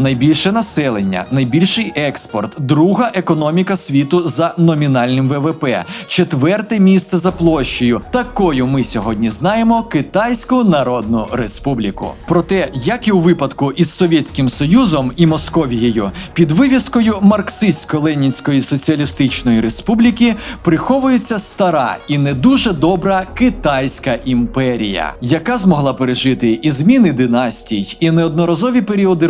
найбільше населення, найбільший експорт, друга економіка світу за номінальним ВВП, четверте місце за площею. Такою ми сьогодні знаємо Китайську Народну Республіку. Проте, як і у випадку із Совєтським Союзом і Московією, під вивіскою Марксистсько-Ленінської соціалістичної республіки приховується стара і не дуже добра Китайська імперія, яка змогла пережити і зміни династій, і неодноразові періоди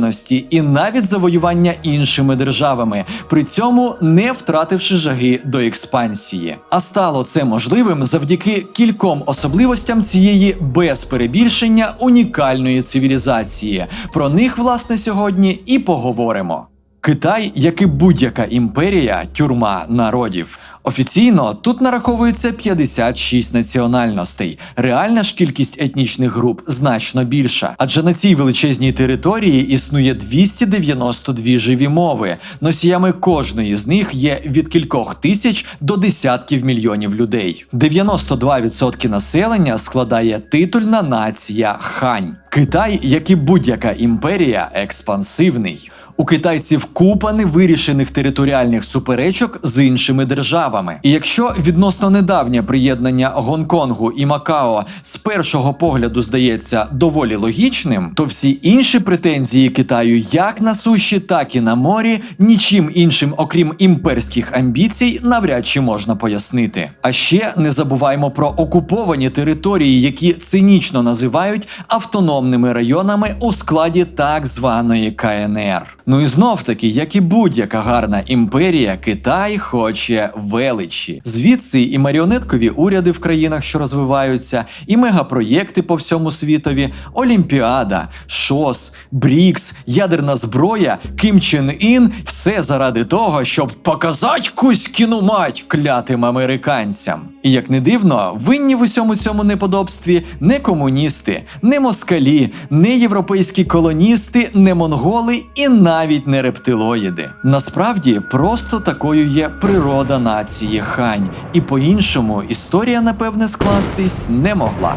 роздробленості, і навіть завоювання іншими державами, при цьому не втративши жаги до експансії. А стало це можливим завдяки кільком особливостям цієї без перебільшення унікальної цивілізації. Про них, власне, сьогодні і поговоримо. Китай, як і будь-яка імперія, тюрма народів. Офіційно тут нараховується 56 національностей. Реальна ж кількість етнічних груп значно більша, адже на цій величезній території існує 292 живі мови. Носіями кожної з них є від кількох тисяч до десятків мільйонів людей. 92% населення складає титульна нація хань. Китай, як і будь-яка імперія, експансивний. У китайців купа невирішених територіальних суперечок з іншими державами. І якщо відносно недавнє приєднання Гонконгу і Макао з першого погляду здається доволі логічним, то всі інші претензії Китаю як на суші, так і на морі нічим іншим, окрім імперських амбіцій, навряд чи можна пояснити. А ще не забуваємо про окуповані території, які цинічно називають автономними районами у складі так званої КНР. Ну і знов таки, як і будь-яка гарна імперія, Китай хоче величі. Звідси і маріонеткові уряди в країнах, що розвиваються, і мегапроєкти по всьому світові, Олімпіада, ШОС, БРІКС, ядерна зброя, Ким Чен Ін все заради того, щоб показати кузькіну мать клятим американцям. І як не дивно, винні в усьому цьому неподобстві не комуністи, не москалі, не європейські колоністи, не монголи і навіть не рептилоїди. Насправді просто такою є природа нації хань, і по-іншому історія, напевне, скластись не могла.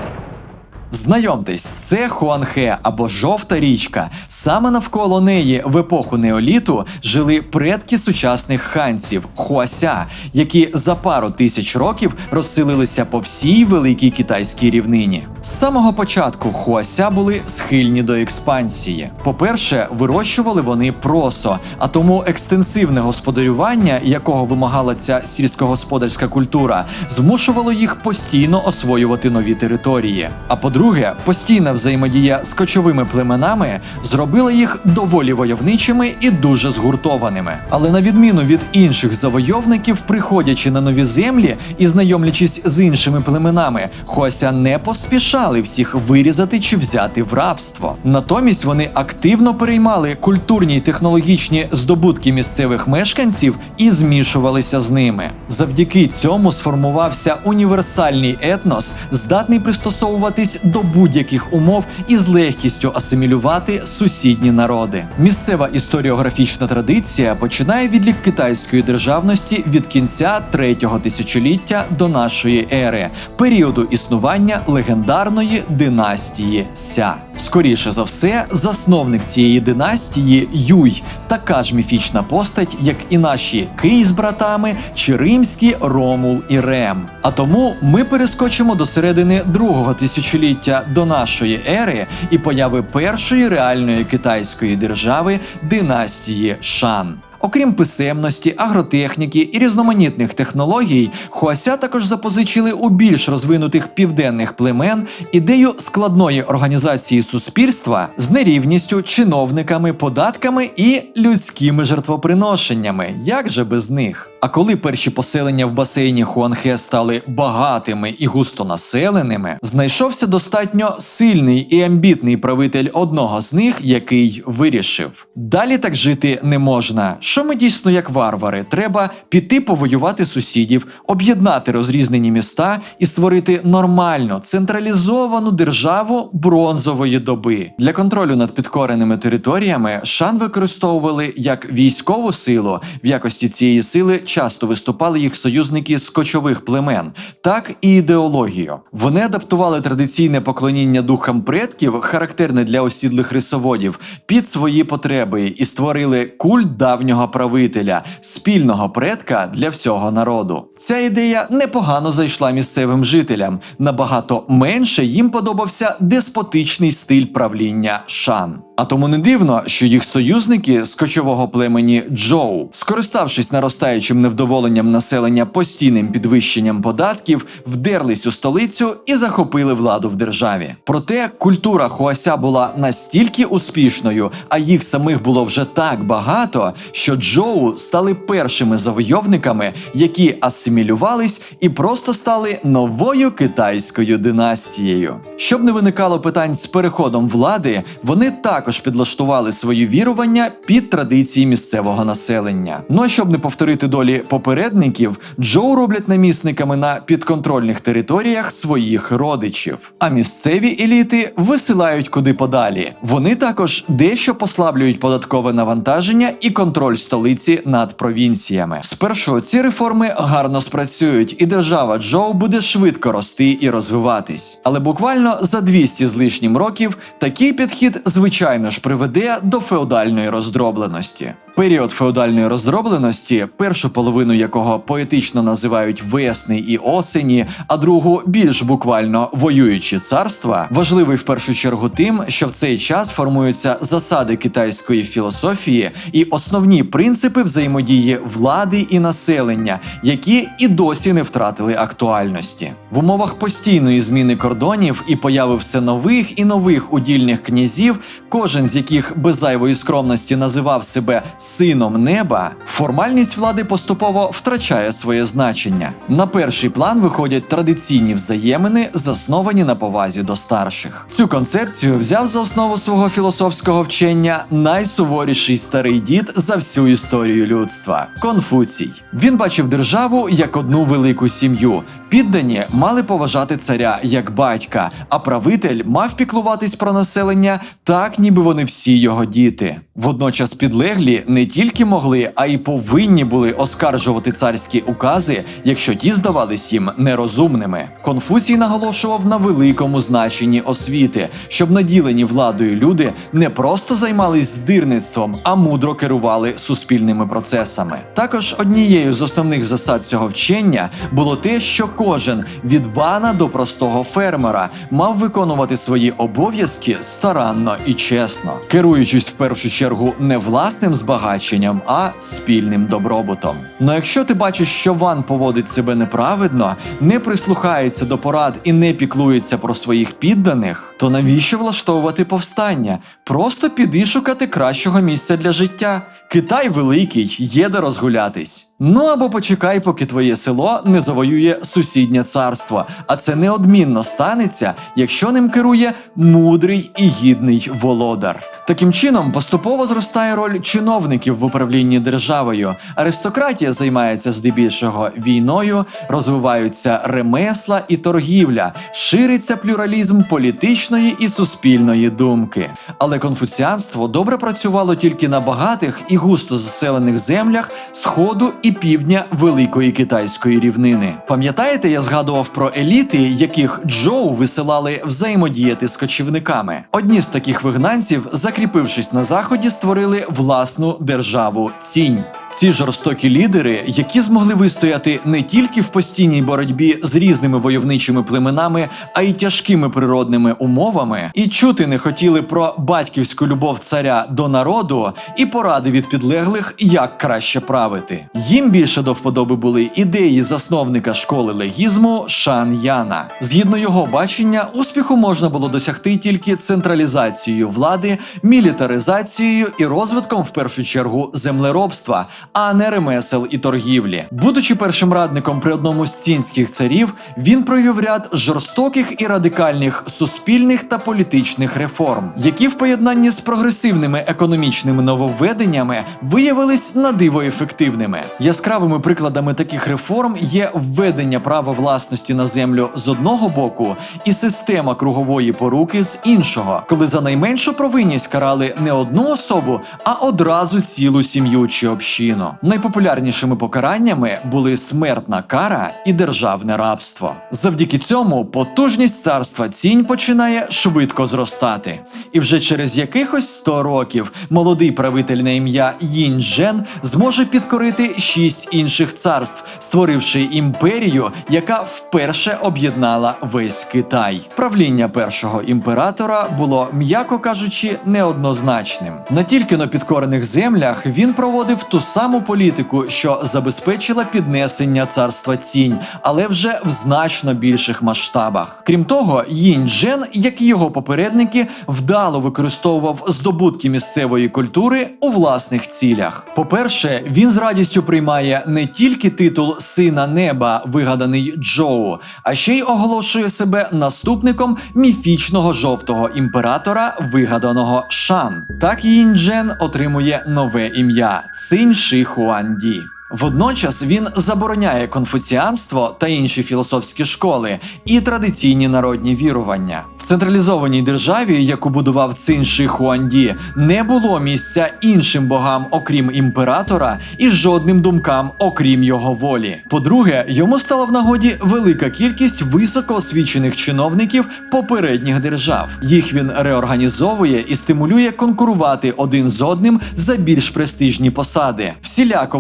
Знайомтесь, це Хуанхе або жовта річка. Саме навколо неї в епоху неоліту жили предки сучасних ханців Хуася, які за пару тисяч років розселилися по всій великій китайській рівнині. З самого початку Хуася були схильні до експансії. По-перше, вирощували вони просо, а тому екстенсивне господарювання, якого вимагала ця сільськогосподарська культура, змушувало їх постійно освоювати нові території. А по-друге, постійна взаємодія з кочовими племенами зробила їх доволі войовничими і дуже згуртованими. Але на відміну від інших завойовників, приходячи на нові землі і знайомлячись з іншими племенами, Хуася не поспішали всіх вирізати чи взяти в рабство. Натомість вони активно переймали культурні й технологічні здобутки місцевих мешканців і змішувалися з ними. Завдяки цьому сформувався універсальний етнос, здатний пристосовуватись будь-яких умов і з легкістю асимілювати сусідні народи. Місцева історіографічна традиція починає відлік китайської державності від кінця третього тисячоліття до нашої ери, періоду існування легендарної династії Ся. Скоріше за все, засновник цієї династії Юй, така ж міфічна постать, як і наші Кий з братами чи римські Ромул і Рем. А тому ми перескочимо до середини другого тисячоліття до нашої ери і появи першої реальної китайської держави династії Шан. Окрім писемності, агротехніки і різноманітних технологій, Хуася також запозичили у більш розвинутих південних племен ідею складної організації суспільства з нерівністю, чиновниками, податками і людськими жертвоприношеннями. Як же без них? А коли перші поселення в басейні Хуанхе стали багатими і густонаселеними, знайшовся достатньо сильний і амбітний правитель одного з них, який вирішив: далі так жити не можна. Що ми дійсно як варвари? Треба піти повоювати сусідів, об'єднати розрізнені міста і створити нормальну централізовану державу бронзової доби. Для контролю над підкореними територіями Шан використовували як військову силу в якості цієї сили часто виступали їх союзники з кочових племен, так і ідеологію. Вони адаптували традиційне поклоніння духам предків, характерне для осідлих рисоводів, під свої потреби і створили культ давнього правителя, спільного предка для всього народу. Ця ідея непогано зайшла місцевим жителям. Набагато менше їм подобався деспотичний стиль правління Шан. А тому не дивно, що їх союзники з кочового племені Джоу, скориставшись наростаючим невдоволенням населення постійним підвищенням податків, вдерлись у столицю і захопили владу в державі. Проте культура Хуася була настільки успішною, а їх самих було вже так багато, що Джоу стали першими завойовниками, які асимілювались і просто стали новою китайською династією. Щоб не виникало питань з переходом влади, вони також підлаштували свої вірування під традиції місцевого населення. Ну а щоб не повторити долі попередників, Джоу роблять намісниками на підконтрольних територіях своїх родичів. А місцеві еліти висилають куди подалі. Вони також дещо послаблюють податкове навантаження і контроль столиці над провінціями. Спершу ці реформи гарно спрацюють, і держава Джоу буде швидко рости і розвиватись. Але буквально за 200 з лишнім років такий підхід звичайно ж приведе до феодальної роздробленості. Період феодальної роздробленості, першу половину якого поетично називають весни і осені, а другу більш буквально воюючі царства, важливий в першу чергу тим, що в цей час формуються засади китайської філософії і основні принципи взаємодії влади і населення, які і досі не втратили актуальності. В умовах постійної зміни кордонів і появи все нових і нових удільних князів, кожен з яких без зайвої скромності називав себе сином неба, формальність влади поступово втрачає своє значення. На перший план виходять традиційні взаємини, засновані на повазі до старших. Цю концепцію взяв за основу свого філософського вчення найсуворіший старий дід за всю історію людства Конфуцій. Він бачив державу як одну велику сім'ю. Піддані мали поважати царя як батька, а правитель мав піклуватись про населення так, ніби вони всі його діти. Водночас підлеглі не тільки могли, а й повинні були оскаржувати царські укази, якщо ті здавались їм нерозумними. Конфуцій наголошував на великому значенні освіти, щоб наділені владою люди не просто займались здирництвом, а мудро керували суспільними процесами. Також однією з основних засад цього вчення було те, що кожен від вана до простого фермера мав виконувати свої обов'язки старанно і чесно, керуючись в першу чергу не власним збагаченням, а спільним добробутом. Ну якщо ти бачиш, що ван поводить себе неправедно, не прислухається до порад і не піклується про своїх підданих, то навіщо влаштовувати повстання? Просто піди шукати кращого місця для життя. Китай великий, є де розгулятись. Ну або почекай, поки твоє село не завоює сусіднє царство, а це неодмінно станеться, якщо ним керує мудрий і гідний володар. Таким чином поступово зростає роль чиновників в управлінні державою. Аристократія займається здебільшого війною, розвиваються ремесла і торгівля, шириться плюралізм політичної і суспільної думки. Але конфуціанство добре працювало тільки на багатих і густо заселених землях сходу і півдня Великої Китайської рівнини. Пам'ятаєте, я згадував про еліти, яких Джоу висилали взаємодіяти з кочівниками. Одні з таких вигнанців, закріпившись на заході, створили власну державу Цінь. Ці жорстокі лідери, які змогли вистояти не тільки в постійній боротьбі з різними войовничими племенами, а й тяжкими природними умовами, і чути не хотіли про батьківську любов царя до народу і поради від підлеглих, як краще правити. Їм більше до вподоби були ідеї засновника школи легізму Шан Яна. Згідно його бачення, успіху можна було досягти тільки централізацією влади, мілітаризацією і розвитком в першу чергу землеробства, а не ремесел і торгівлі. Будучи першим радником при одному з цінських царів, він провів ряд жорстоких і радикальних суспільних та політичних реформ, які в поєднанні з прогресивними економічними нововведеннями виявились на диво ефективними. Яскравими прикладами таких реформ є введення права власності на землю з одного боку і система кругової поруки з іншого, коли за найменшу провинність карали не одну особу, а одразу цілу сім'ю чи общину. Дисципліну. Найпопулярнішими покараннями були смертна кара і державне рабство. Завдяки цьому потужність царства цінь починає швидко зростати. І вже через якихось 100 років молодий правитель на ім'я Їнджен зможе підкорити шість інших царств, створивши імперію, яка вперше об'єднала весь Китай. Правління першого імператора було, м'яко кажучи, неоднозначним. На тільки на підкорених землях він проводив ту саму політику, що забезпечила піднесення царства цінь, але вже в значно більших масштабах. Крім того, Їнь Джен, як і його попередники, вдало використовував здобутки місцевої культури у власних цілях. По-перше, він з радістю приймає не тільки титул сина неба, вигаданий Джоу, а ще й оголошує себе наступником міфічного жовтого імператора, вигаданого Шан. Так Їнь Джен отримує нове ім'я Цинь Ши Хуанді. Водночас він забороняє конфуціанство та інші філософські школи і традиційні народні вірування. В централізованій державі, яку будував Цин Ши Хуанді, не було місця іншим богам, окрім імператора, і жодним думкам, окрім його волі. По-друге, йому стала в нагоді велика кількість високоосвічених чиновників попередніх держав. Їх він реорганізовує і стимулює конкурувати один з одним за більш престижні посади, всіляко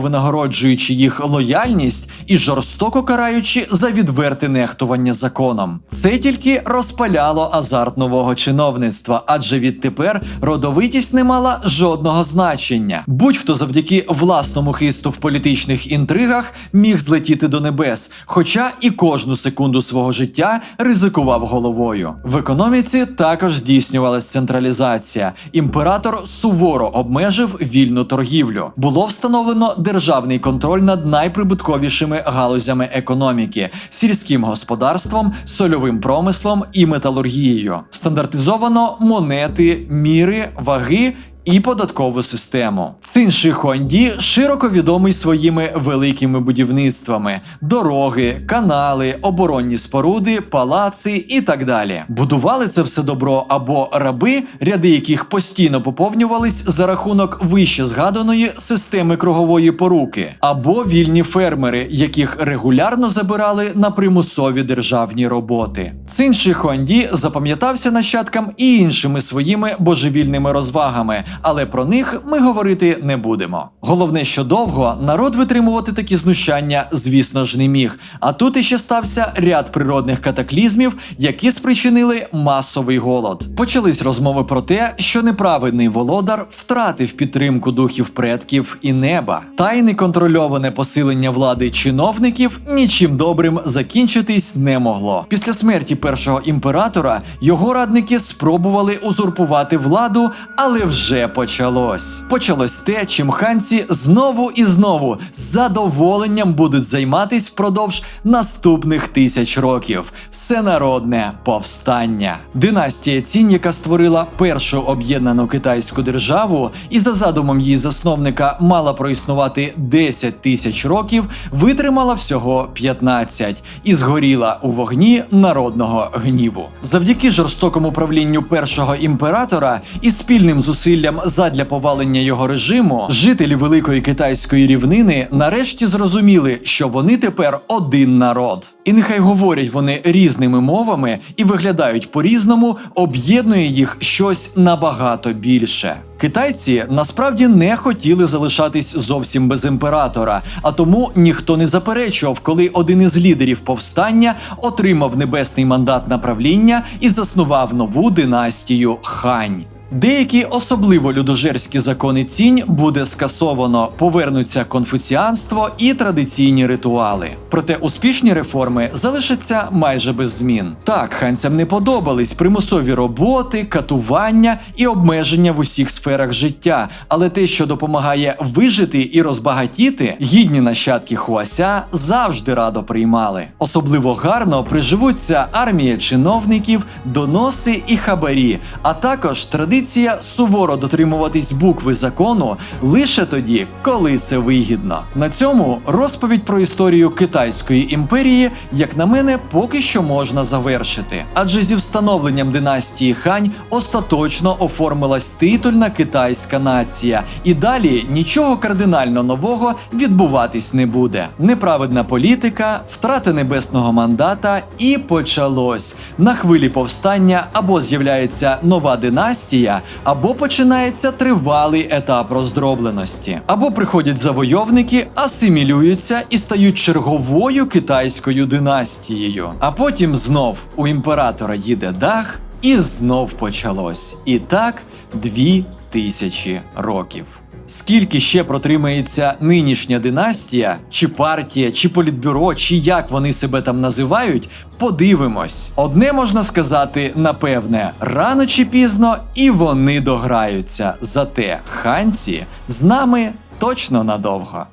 винагороджуючи їх лояльність і жорстоко караючи за відверте нехтування законом. Це тільки розпаляло азарт нового чиновництва, адже відтепер родовитість не мала жодного значення. Будь-хто завдяки власному хисту в політичних інтригах міг злетіти до небес, хоча і кожну секунду свого життя ризикував головою. В економіці також здійснювалась централізація. Імператор суворо обмежив вільну торгівлю. Було встановлено державний контроль над найприбутковішими галузями економіки, сільським господарством, сольовим промислом і металургією. Стандартизовано монети, міри, ваги. І податкову систему. Цин Ши Хуанді широко відомий своїми великими будівництвами: дороги, канали, оборонні споруди, палаци і так далі. Будували це все добро або раби, ряди яких постійно поповнювались за рахунок вище згаданої системи кругової поруки, або вільні фермери, яких регулярно забирали на примусові державні роботи. Цин Ши Хуанді запам'ятався нащадкам і іншими своїми божевільними розвагами але про них ми говорити не будемо. Головне, що довго народ витримувати такі знущання, звісно ж, не міг. А тут іще стався ряд природних катаклізмів, які спричинили масовий голод. Почались розмови про те, що неправедний володар втратив підтримку духів предків і неба, та й неконтрольоване посилення влади чиновників нічим добрим закінчитись не могло. Після смерті першого імператора його радники спробували узурпувати владу, але вже почалось. Почалось те, чим ханці знову і знову з задоволенням будуть займатись впродовж наступних тисяч років. Всенародне повстання. Династія Цінь, яка створила першу об'єднану китайську державу, і за задумом її засновника мала проіснувати 10 тисяч років, витримала всього 15 і згоріла у вогні народного гніву. Завдяки жорстокому правлінню першого імператора і спільним зусиллям задля повалення його режиму, жителі великої китайської рівнини нарешті зрозуміли, що вони тепер один народ. І нехай говорять вони різними мовами і виглядають по-різному, об'єднує їх щось набагато більше. Китайці насправді не хотіли залишатись зовсім без імператора, а тому ніхто не заперечував, коли один із лідерів повстання отримав небесний мандат на правління і заснував нову династію Хань. Деякі особливо людожерські закони цінь буде скасовано, повернуться конфуціанство і традиційні ритуали. Проте успішні реформи залишаться майже без змін. Так, ханцям не подобались примусові роботи, катування і обмеження в усіх сферах життя. Але те, що допомагає вижити і розбагатіти, гідні нащадки Хуася завжди радо приймали. Особливо гарно приживуться армія чиновників, доноси і хабарі, а також традиції традиція суворо дотримуватись букви закону лише тоді, коли це вигідно. На цьому розповідь про історію Китайської імперії, як на мене, поки що можна завершити. Адже зі встановленням династії Хань остаточно оформилась титульна китайська нація, і далі нічого кардинально нового відбуватись не буде. Неправедна політика, втрата небесного мандата, і почалось. На хвилі повстання або з'являється нова династія, або починається тривалий етап роздробленості, або приходять завойовники, асимілюються і стають черговою китайською династією. А потім знов у імператора їде дах, і знов почалось. І так дві тисячі років. Скільки ще протримається нинішня династія, чи партія, чи політбюро, чи як вони себе там називають, подивимось. Одне можна сказати, напевне, рано чи пізно і вони дограються. Зате ханці з нами точно надовго.